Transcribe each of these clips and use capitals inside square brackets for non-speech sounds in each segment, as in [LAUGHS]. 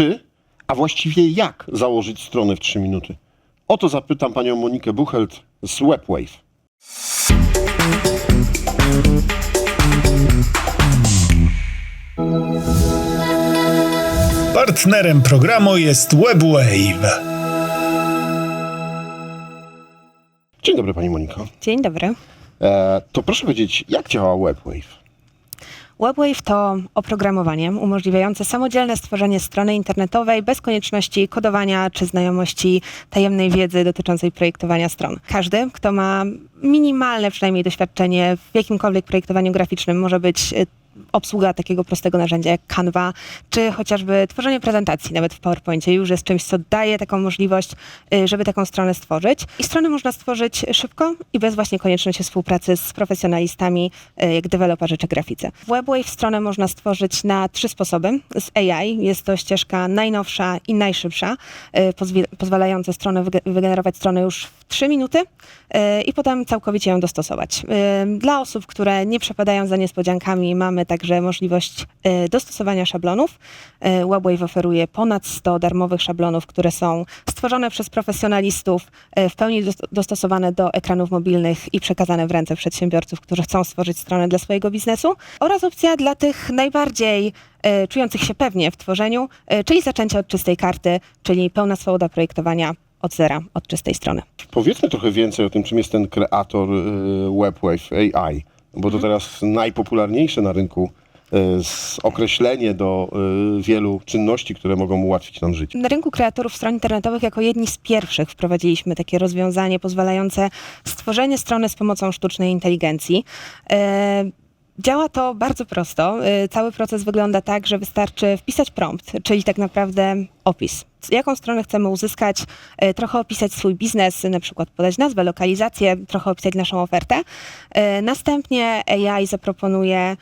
Czy, a właściwie jak założyć stronę w 3 minuty? O to zapytam panią Monikę Buchelt z WebWave. Partnerem programu jest WebWave. Dzień dobry pani Moniko. Dzień dobry. E, to proszę powiedzieć, jak działa WebWave? WebWave to oprogramowanie umożliwiające samodzielne stworzenie strony internetowej bez konieczności kodowania czy znajomości tajemnej wiedzy dotyczącej projektowania stron. Każdy, kto ma minimalne przynajmniej doświadczenie w jakimkolwiek projektowaniu graficznym, może być y, obsługa takiego prostego narzędzia jak Canva, czy chociażby tworzenie prezentacji nawet w PowerPoincie już jest czymś, co daje taką możliwość, y, żeby taką stronę stworzyć. I stronę można stworzyć szybko i bez właśnie konieczności współpracy z profesjonalistami, y, jak deweloperzy czy graficy. WebWave stronę można stworzyć na trzy sposoby. Z AI jest to ścieżka najnowsza i najszybsza, y, pozwalająca stronę wyge- wygenerować stronę już w 3 minuty i potem całkowicie ją dostosować. Dla osób, które nie przepadają za niespodziankami, mamy także możliwość y, dostosowania szablonów. Y, WebWave oferuje ponad 100 darmowych szablonów, które są stworzone przez profesjonalistów, y, w pełni dos- dostosowane do ekranów mobilnych i przekazane w ręce przedsiębiorców, którzy chcą stworzyć stronę dla swojego biznesu. Oraz opcja dla tych najbardziej czujących się pewnie w tworzeniu, czyli zaczęcie od czystej karty, czyli pełna swoboda projektowania od zera, od czystej strony. Powiedzmy trochę więcej o tym, czym jest ten kreator WebWave AI, bo to teraz najpopularniejsze na rynku y, z określenie do y, wielu czynności, które mogą ułatwić nam życie. Na rynku kreatorów stron internetowych jako jedni z pierwszych wprowadziliśmy takie rozwiązanie pozwalające stworzenie strony z pomocą sztucznej inteligencji. E, Działa to bardzo prosto. E, Cały proces wygląda tak, że wystarczy wpisać prompt, czyli tak naprawdę opis. Jaką stronę chcemy uzyskać, e, trochę opisać swój biznes, na przykład podać nazwę, lokalizację, trochę opisać naszą ofertę. E, Następnie AI zaproponuje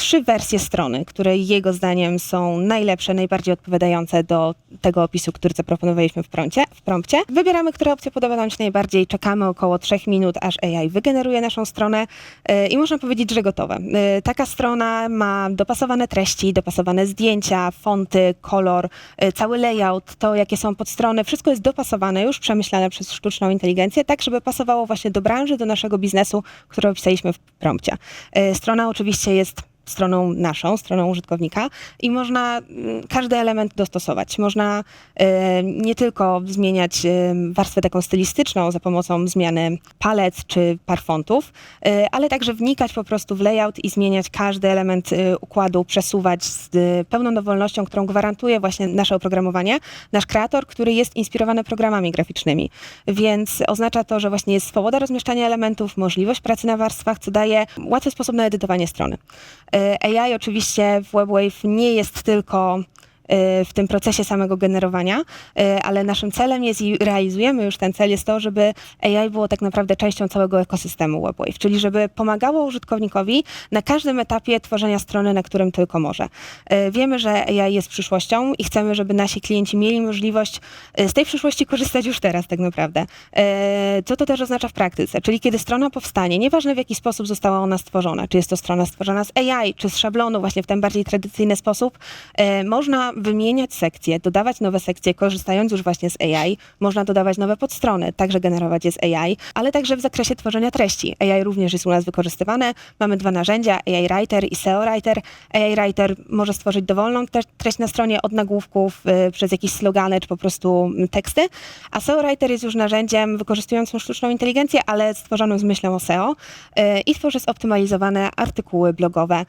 trzy wersje strony, które jego zdaniem są najlepsze, najbardziej odpowiadające do tego opisu, który zaproponowaliśmy w prompcie. W prompcie. Wybieramy, która opcja podoba nam się najbardziej, czekamy około 3 minut, aż AI wygeneruje naszą stronę yy, i można powiedzieć, że gotowe. Yy, Taka strona ma dopasowane treści, dopasowane zdjęcia, fonty, kolor, yy, cały layout, to jakie są podstrony, wszystko jest dopasowane, już przemyślane przez sztuczną inteligencję, tak żeby pasowało właśnie do branży, do naszego biznesu, który opisaliśmy w prompcie. Strona oczywiście jest stroną naszą, stroną użytkownika i można mm, każdy element dostosować. Można e, nie tylko zmieniać e, warstwę taką stylistyczną za pomocą zmiany palet czy par fontów, e, ale także wnikać po prostu w layout i zmieniać każdy element układu, przesuwać z pełną dowolnością, którą gwarantuje właśnie nasze oprogramowanie, nasz kreator, który jest inspirowany programami graficznymi. Więc oznacza to, że właśnie jest swoboda rozmieszczania elementów, możliwość pracy na warstwach, co daje łatwy sposób na edytowanie strony. E, AI oczywiście w WebWave nie jest tylko w tym procesie samego generowania, e, ale naszym celem jest i realizujemy już ten cel, jest to, żeby AI było tak naprawdę częścią całego ekosystemu WebWave, czyli żeby pomagało użytkownikowi na każdym etapie tworzenia strony, na którym tylko może. E, Wiemy, że AI jest przyszłością i chcemy, żeby nasi klienci mieli możliwość e, z tej przyszłości korzystać już teraz tak naprawdę. E, Co to też oznacza w praktyce? Czyli kiedy strona powstanie, nieważne w jaki sposób została ona stworzona, czy jest to strona stworzona z AI, czy z szablonu, właśnie w ten bardziej tradycyjny sposób, e, można wymieniać sekcje, dodawać nowe sekcje, korzystając już właśnie z AI. Można dodawać nowe podstrony, także generować je z AI, ale także w zakresie tworzenia treści. AI również jest u nas wykorzystywane. Mamy dwa narzędzia, AI Writer i SEO Writer. AI Writer może stworzyć dowolną treść na stronie od nagłówków y, przez jakieś slogany czy po prostu mm, teksty, a SEO Writer jest już narzędziem wykorzystującym sztuczną inteligencję, ale stworzonym z myślą o SEO y, i tworzy zoptymalizowane artykuły blogowe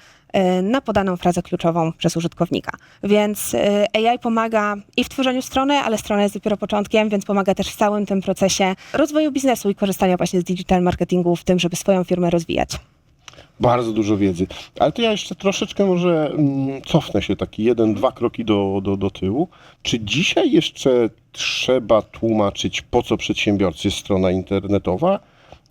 na podaną frazę kluczową przez użytkownika. Więc y, AI pomaga i w tworzeniu strony, ale strona jest dopiero początkiem, więc pomaga też w całym tym procesie rozwoju biznesu i korzystania właśnie z digital marketingu w tym, żeby swoją firmę rozwijać. Bardzo dużo wiedzy. Ale to ja jeszcze troszeczkę może mm, cofnę się taki jeden, dwa kroki do, do, do tyłu. Czy dzisiaj jeszcze trzeba tłumaczyć, po co przedsiębiorcy strona internetowa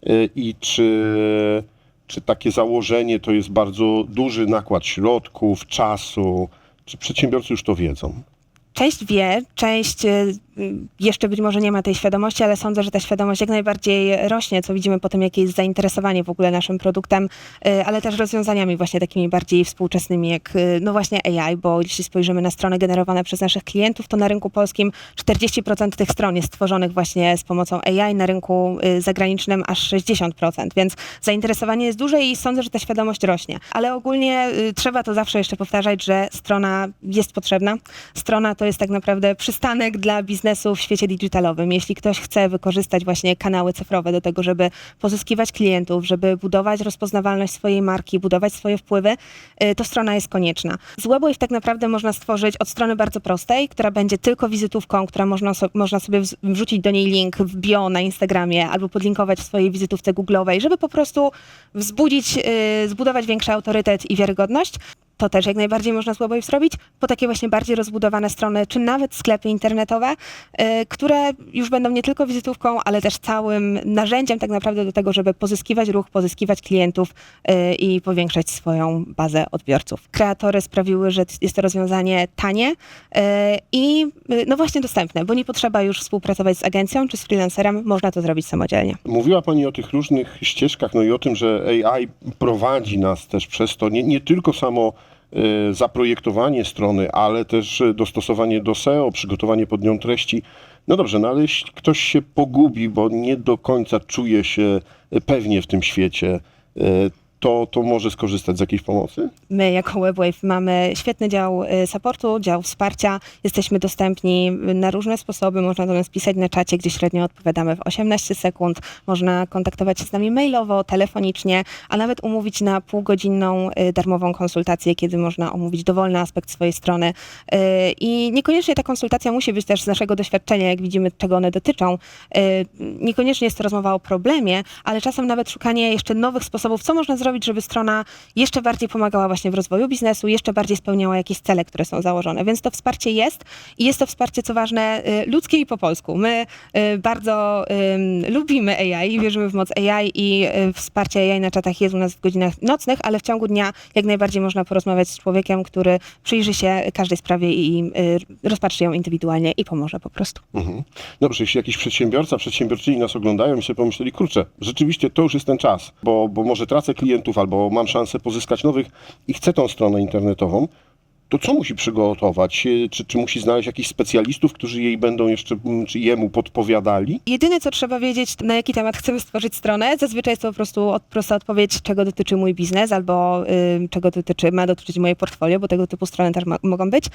Y, i czy, czy takie założenie to jest bardzo duży nakład środków, czasu? Czy przedsiębiorcy już to wiedzą? Część wie, część y, jeszcze być może nie ma tej świadomości, ale sądzę, że ta świadomość jak najbardziej rośnie, co widzimy po tym, jakie jest zainteresowanie w ogóle naszym produktem, y, ale też rozwiązaniami właśnie takimi bardziej współczesnymi, jak y, no właśnie AI, bo jeśli spojrzymy na strony generowane przez naszych klientów, to na rynku polskim 40% tych stron jest stworzonych właśnie z pomocą AI, na rynku y, zagranicznym aż 60%, więc zainteresowanie jest duże i sądzę, że ta świadomość rośnie. Ale ogólnie trzeba to zawsze jeszcze powtarzać, że strona jest potrzebna. Strona to jest tak naprawdę przystanek dla biznesu w świecie digitalowym. Jeśli ktoś chce wykorzystać właśnie kanały cyfrowe do tego, żeby pozyskiwać klientów, żeby budować rozpoznawalność swojej marki, budować swoje wpływy, y, to strona jest konieczna. Z WebWave tak naprawdę można stworzyć od strony bardzo prostej, która będzie tylko wizytówką, która można, so, można sobie wrzucić do niej link w bio na Instagramie albo podlinkować w swojej wizytówce Google'owej, żeby po prostu wzbudzić, y, zbudować większy autorytet i wiarygodność. To też jak najbardziej można z zrobić, po takie właśnie bardziej rozbudowane strony, czy nawet sklepy internetowe, y, które już będą nie tylko wizytówką, ale też całym narzędziem tak naprawdę do tego, żeby pozyskiwać ruch, pozyskiwać klientów y, i powiększać swoją bazę odbiorców. Kreatory sprawiły, że jest to rozwiązanie tanie y, i no właśnie dostępne, bo nie potrzeba już współpracować z agencją czy z freelancerem, można to zrobić samodzielnie. Mówiła Pani o tych różnych ścieżkach, no i o tym, że AI prowadzi nas też przez to, nie, nie tylko samo zaprojektowanie strony, ale też e, dostosowanie do SEO, przygotowanie pod nią treści. No dobrze, no ale jeśli ktoś się pogubi, bo nie do końca czuje się e, pewnie w tym świecie, to, to może skorzystać z jakiejś pomocy? My jako WebWave mamy świetny dział y, supportu, dział wsparcia. Jesteśmy dostępni na różne sposoby. Można do nas pisać na czacie, gdzie średnio odpowiadamy w 18 sekund. Można kontaktować się z nami mailowo, telefonicznie, a nawet umówić na półgodzinną y, darmową konsultację, kiedy można omówić dowolny aspekt swojej strony. Y, I niekoniecznie ta konsultacja musi być też z naszego doświadczenia, jak widzimy, czego one dotyczą. Niekoniecznie jest to rozmowa o problemie, ale czasem nawet szukanie jeszcze nowych sposobów, co można zrobić, żeby strona jeszcze bardziej pomagała właśnie w rozwoju biznesu, jeszcze bardziej spełniała jakieś cele, które są założone. Więc to wsparcie jest i jest to wsparcie, co ważne, y, ludzkie i po polsku. My y, bardzo lubimy AI i wierzymy w moc AI i y, wsparcie AI na czatach jest u nas w godzinach nocnych, ale w ciągu dnia jak najbardziej można porozmawiać z człowiekiem, który przyjrzy się każdej sprawie i rozpatrzy ją indywidualnie i pomoże po prostu. Mhm. Dobrze, jeśli jakiś przedsiębiorca, przedsiębiorczyni nas oglądają i sobie pomyśleli, kurczę, rzeczywiście to już jest ten czas, bo, bo może tracę klientów albo mam szansę pozyskać nowych i chcę tą stronę internetową, to co musi przygotować? E, Czy, czy musi znaleźć jakichś specjalistów, którzy jej będą jeszcze, mm, czy jemu podpowiadali? Jedyne, co trzeba wiedzieć, na jaki temat chcemy stworzyć stronę, zazwyczaj jest to po prostu od, prosta odpowiedź, czego dotyczy mój biznes albo y, czego dotyczy, ma dotyczyć moje portfolio, bo tego typu strony też ma, mogą być. Y,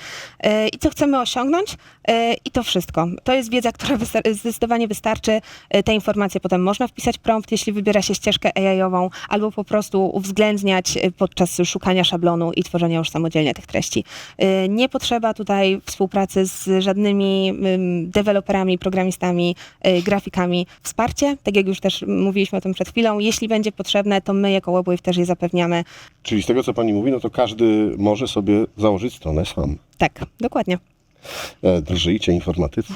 I co chcemy osiągnąć y, i to wszystko. To jest wiedza, która wystar- zdecydowanie wystarczy. Te informacje potem można wpisać prompt, jeśli wybiera się ścieżkę AI-ową, albo po prostu uwzględniać podczas szukania szablonu i tworzenia już samodzielnie tych treści. Y, Nie potrzeba tutaj współpracy z żadnymi ym, deweloperami, programistami, y, grafikami. Wsparcie, tak jak już też mówiliśmy o tym przed chwilą, jeśli będzie potrzebne, to my jako WebWave też je zapewniamy. Czyli z tego, co pani mówi, no to każdy może sobie założyć stronę sam. Tak, dokładnie. E, Drżyjcie informatycy.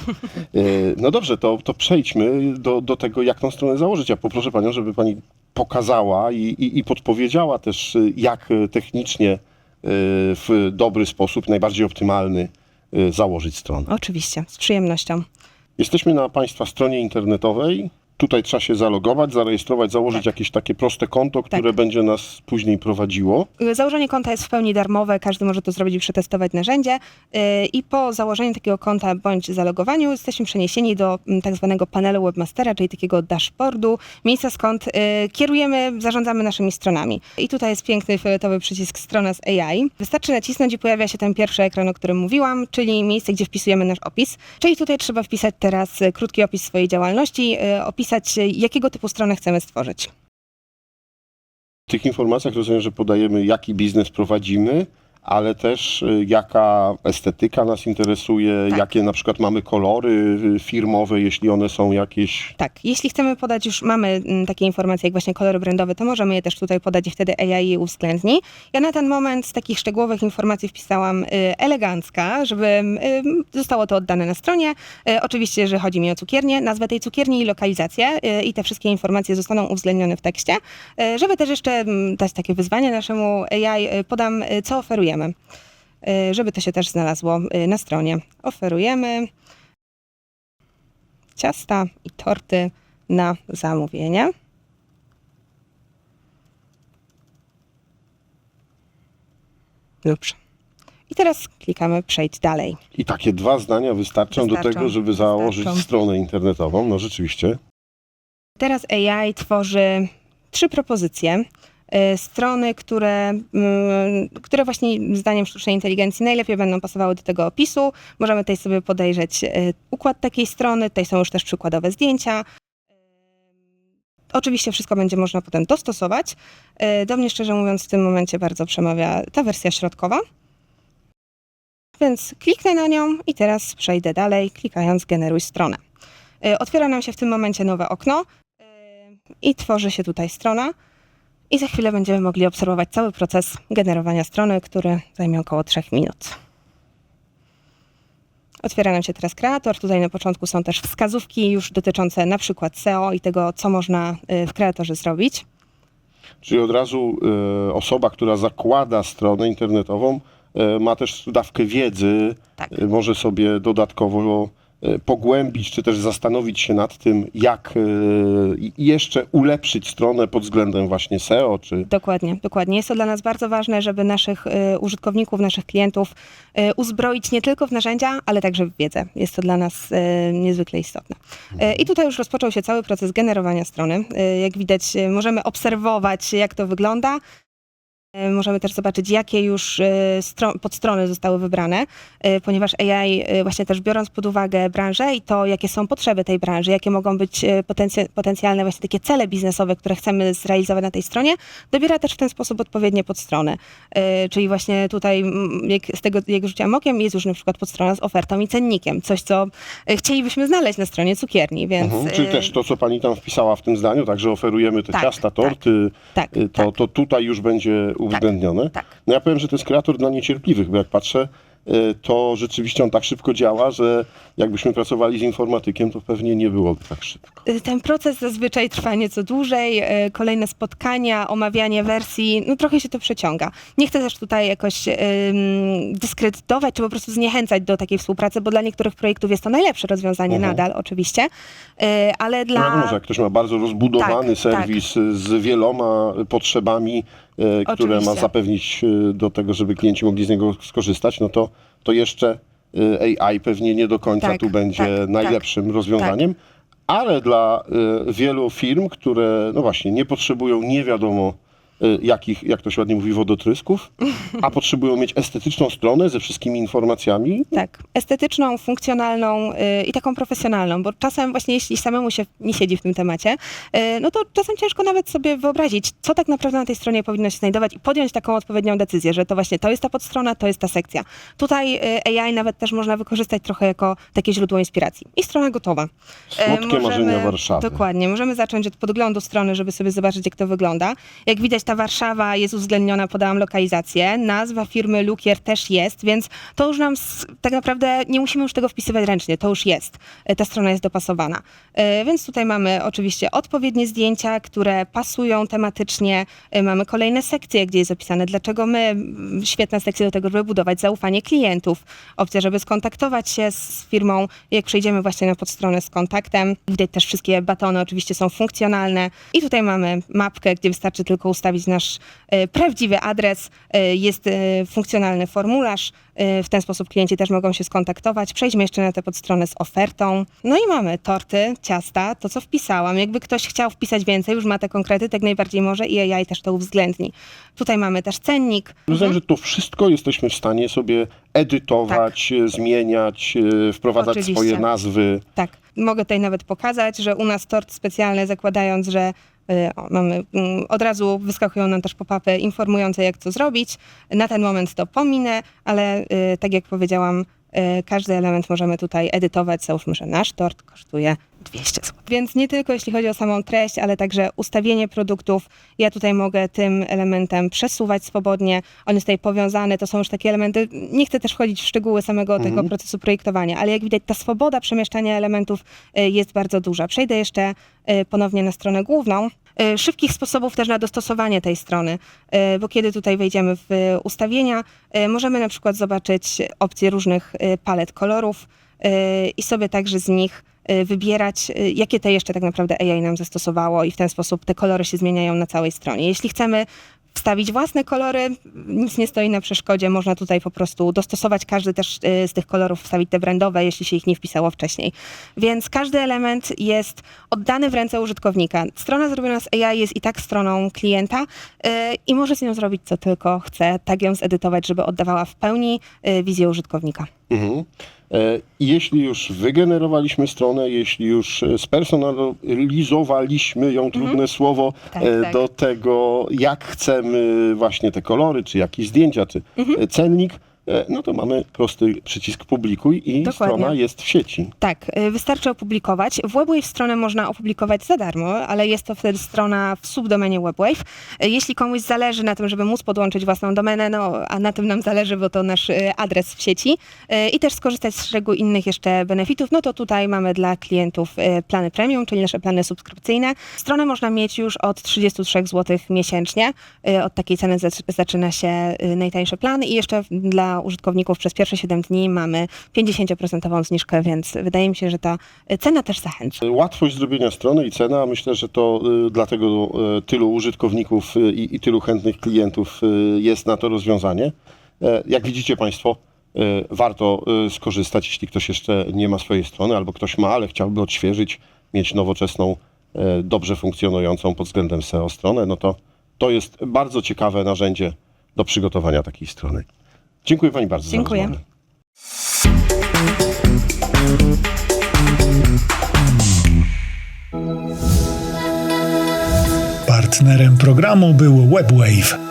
E, No dobrze, to, to przejdźmy do, do tego, jak tą stronę założyć. Ja poproszę panią, żeby pani pokazała i, i, i podpowiedziała też, e, jak technicznie w dobry sposób, najbardziej optymalny e, założyć stronę. Oczywiście, z przyjemnością. Jesteśmy na państwa stronie internetowej. Tutaj trzeba się zalogować, zarejestrować, założyć Tak. jakieś takie proste konto, które będzie nas później prowadziło. Założenie konta jest w pełni darmowe, każdy może to zrobić i przetestować narzędzie. Y, I po założeniu takiego konta bądź zalogowaniu jesteśmy przeniesieni do mm, tak zwanego panelu webmastera, czyli takiego dashboardu, miejsca skąd y, kierujemy, zarządzamy naszymi stronami. I tutaj jest piękny fioletowy przycisk strona z AI. Wystarczy nacisnąć i pojawia się ten pierwszy ekran, o którym mówiłam, czyli miejsce, gdzie wpisujemy nasz opis. Czyli tutaj trzeba wpisać teraz y, krótki opis swojej działalności, y, opisać y, jakiego typu stronę chcemy stworzyć. W tych informacjach rozumiem, że podajemy, jaki biznes prowadzimy, ale też y, jaka estetyka nas interesuje, Tak. jakie na przykład mamy kolory y, firmowe, jeśli one są jakieś. Tak, jeśli chcemy podać, już mamy mm, takie informacje jak właśnie kolory brandowe, to możemy je też tutaj podać i wtedy AI je uwzględni. Ja na ten moment z takich szczegółowych informacji wpisałam y, elegancka, żeby zostało to oddane na stronie. Oczywiście, że chodzi mi o cukiernię, nazwę tej cukierni i lokalizację i te wszystkie informacje zostaną uwzględnione w tekście. Żeby też jeszcze mm, dać takie wyzwanie naszemu AI, podam, co oferujemy. y, żeby to się też znalazło y, na stronie. Oferujemy ciasta i torty na zamówienie. Dobrze. I teraz klikamy przejdź dalej. I takie dwa zdania wystarczą, do Wystarczą. tego, żeby założyć Wystarczą. stronę internetową. No rzeczywiście. Teraz AI tworzy trzy propozycje. Y, Strony, które, mm, które właśnie zdaniem sztucznej inteligencji najlepiej będą pasowały do tego opisu. Możemy tutaj sobie podejrzeć y, układ takiej strony. Tutaj są już też przykładowe zdjęcia. Oczywiście wszystko będzie można potem dostosować. Y, Do mnie szczerze mówiąc w tym momencie bardzo przemawia ta wersja środkowa. Więc kliknę na nią i teraz przejdę dalej, klikając generuj stronę. Otwiera nam się w tym momencie nowe okno i tworzy się tutaj strona. I za chwilę będziemy mogli obserwować cały proces generowania strony, który zajmie około 3 minut. Otwiera nam się teraz kreator. Tutaj na początku są też wskazówki już dotyczące na przykład SEO i tego, co można y, w kreatorze zrobić. Czyli od razu e, osoba, która zakłada stronę internetową, e, ma też dawkę wiedzy, Tak. e, może sobie dodatkowo pogłębić, czy też zastanowić się nad tym, jak i- jeszcze ulepszyć stronę pod względem właśnie SEO, czy Dokładnie, dokładnie. Jest to dla nas bardzo ważne, żeby naszych y, użytkowników, naszych klientów y, uzbroić nie tylko w narzędzia, ale także w wiedzę. Jest to dla nas y, niezwykle istotne. Y, I tutaj już rozpoczął się cały proces generowania strony. Y, jak widać, y, możemy obserwować, jak to wygląda. Y, Możemy też zobaczyć, jakie już stro- podstrony zostały wybrane, y, ponieważ AI, właśnie też biorąc pod uwagę branżę i to, jakie są potrzeby tej branży, jakie mogą być potencja- potencjalne właśnie takie cele biznesowe, które chcemy zrealizować na tej stronie, dobiera też w ten sposób odpowiednie podstrony. Czyli właśnie tutaj, z tego, jak rzuciłam okiem, jest już na przykład podstrona z ofertą i cennikiem, coś, co chcielibyśmy znaleźć na stronie cukierni, więc... Mhm. Czyli też to, co pani tam wpisała w tym zdaniu, także oferujemy te Tak, ciasta, tak, torty, tak, y, to, tak. to tutaj już będzie uwzględnione. tak. No ja powiem, że to jest kreator dla niecierpliwych, bo jak patrzę, y, to rzeczywiście on tak szybko działa, że jakbyśmy pracowali z informatykiem, to pewnie nie byłoby tak szybko. Y, Ten proces zazwyczaj trwa nieco dłużej, y, kolejne spotkania, omawianie wersji, no trochę się to przeciąga. Nie chcę też tutaj jakoś dyskredytować, czy po prostu zniechęcać do takiej współpracy, bo dla niektórych projektów jest to najlepsze rozwiązanie Mhm. nadal oczywiście, ale No dla... wiadomo, że jak ktoś ma bardzo rozbudowany Tak, serwis y, z wieloma potrzebami, y, które ma zapewnić y, do tego, żeby klienci mogli z niego skorzystać, no to, to jeszcze y, AI pewnie nie do końca Tak, tu będzie tak, najlepszym rozwiązaniem. Ale dla wielu firm, które no właśnie nie potrzebują nie wiadomo jakich, jak to się ładnie mówi, wodotrysków, a [LAUGHS] potrzebują mieć estetyczną stronę ze wszystkimi informacjami, Tak, estetyczną, funkcjonalną y, i taką profesjonalną, bo czasem właśnie jeśli samemu się nie siedzi w tym temacie, y, no to czasem ciężko nawet sobie wyobrazić, co tak naprawdę na tej stronie powinno się znajdować i podjąć taką odpowiednią decyzję, że to właśnie to jest ta podstrona, to jest ta sekcja. Tutaj y, AI nawet też można wykorzystać trochę jako takie źródło inspiracji. I strona gotowa. Słodkie marzenia Warszawy. Dokładnie. Możemy zacząć od podglądu strony, żeby sobie zobaczyć, jak to wygląda. Jak widać, Warszawa jest uwzględniona, podałam lokalizację. Nazwa firmy Lukier też jest, więc to już nam tak naprawdę nie musimy już tego wpisywać ręcznie, to już jest. E, Ta strona jest dopasowana. E, Więc tutaj mamy oczywiście odpowiednie zdjęcia, które pasują tematycznie. E, Mamy kolejne sekcje, gdzie jest opisane, dlaczego my, świetna sekcja do tego, żeby budować zaufanie klientów. Opcja, żeby skontaktować się z firmą. Jak przejdziemy właśnie na podstronę z kontaktem, widać też wszystkie batony oczywiście są funkcjonalne. I tutaj mamy mapkę, gdzie wystarczy tylko ustawić nasz e, prawdziwy adres. E, jest e, funkcjonalny formularz. W ten sposób klienci też mogą się skontaktować. Przejdźmy jeszcze na tę podstronę z ofertą. No i mamy torty, ciasta, to co wpisałam. Jakby ktoś chciał wpisać więcej, już ma te konkrety, tak najbardziej może i AI też to uwzględni. Tutaj mamy też cennik. Rozumiem, że to wszystko jesteśmy w stanie sobie edytować, e, zmieniać, wprowadzać Oczywiście. swoje nazwy. Tak, mogę tutaj nawet pokazać, że u nas tort specjalny, zakładając, że o, mamy, mm, od razu wyskakują nam też pop-upy informujące, jak co zrobić. Na ten moment to pominę, ale y, tak jak powiedziałam, każdy element możemy tutaj edytować. Załóżmy, że nasz tort kosztuje 200 zł. Więc nie tylko jeśli chodzi o samą treść, ale także ustawienie produktów. Ja tutaj mogę tym elementem przesuwać swobodnie. On jest tutaj powiązany, to są już takie elementy. Nie chcę też wchodzić w szczegóły samego tego procesu projektowania, ale jak widać, ta swoboda przemieszczania elementów y, jest bardzo duża. Przejdę jeszcze y, ponownie na stronę główną. E, szybkich sposobów też na dostosowanie tej strony, e, bo kiedy tutaj wejdziemy w ustawienia, e, możemy na przykład zobaczyć opcje różnych palet kolorów i sobie także z nich wybierać, jakie te jeszcze tak naprawdę AI nam zastosowało i w ten sposób te kolory się zmieniają na całej stronie. Jeśli chcemy wstawić własne kolory, nic nie stoi na przeszkodzie, można tutaj po prostu dostosować każdy też e, z tych kolorów, wstawić te brandowe, jeśli się ich nie wpisało wcześniej. Więc każdy element jest oddany w ręce użytkownika. Strona zrobiona z AI jest i tak stroną klienta e, i może z nią zrobić co tylko chce, tak ją zedytować, żeby oddawała w pełni e, wizję użytkownika. Mhm. E, jeśli już wygenerowaliśmy stronę, jeśli już e, spersonalizowaliśmy ją, trudne słowo, Tak, e, tak. do tego, jak chcemy właśnie te kolory, czy jakieś zdjęcia, czy Mhm. cennik, no to mamy prosty przycisk publikuj i Dokładnie. strona jest w sieci. Tak, y, wystarczy opublikować. W WebWave stronę można opublikować za darmo, ale jest to wtedy strona w subdomenie WebWave. Y, Jeśli komuś zależy na tym, żeby móc podłączyć własną domenę, no a na tym nam zależy, bo to nasz adres w sieci i też skorzystać z szeregu innych jeszcze benefitów, no to tutaj mamy dla klientów plany premium, czyli nasze plany subskrypcyjne. Stronę można mieć już od 33 zł miesięcznie. Od takiej ceny zac- zaczyna się najtańszy plan i jeszcze dla użytkowników przez pierwsze 7 dni mamy 50% zniżkę, więc wydaje mi się, że ta cena też zachęca. Łatwość zrobienia strony i cena, myślę, że to y, dlatego y, tylu użytkowników y, i, i tylu chętnych klientów jest na to rozwiązanie. E, Jak widzicie Państwo, y, warto skorzystać, jeśli ktoś jeszcze nie ma swojej strony, albo ktoś ma, ale chciałby odświeżyć, mieć nowoczesną, e, dobrze funkcjonującą pod względem SEO stronę, no to to jest bardzo ciekawe narzędzie do przygotowania takiej strony. Dziękuję Pani bardzo Dziękuję. za rozmowę. Partnerem programu był WebWave.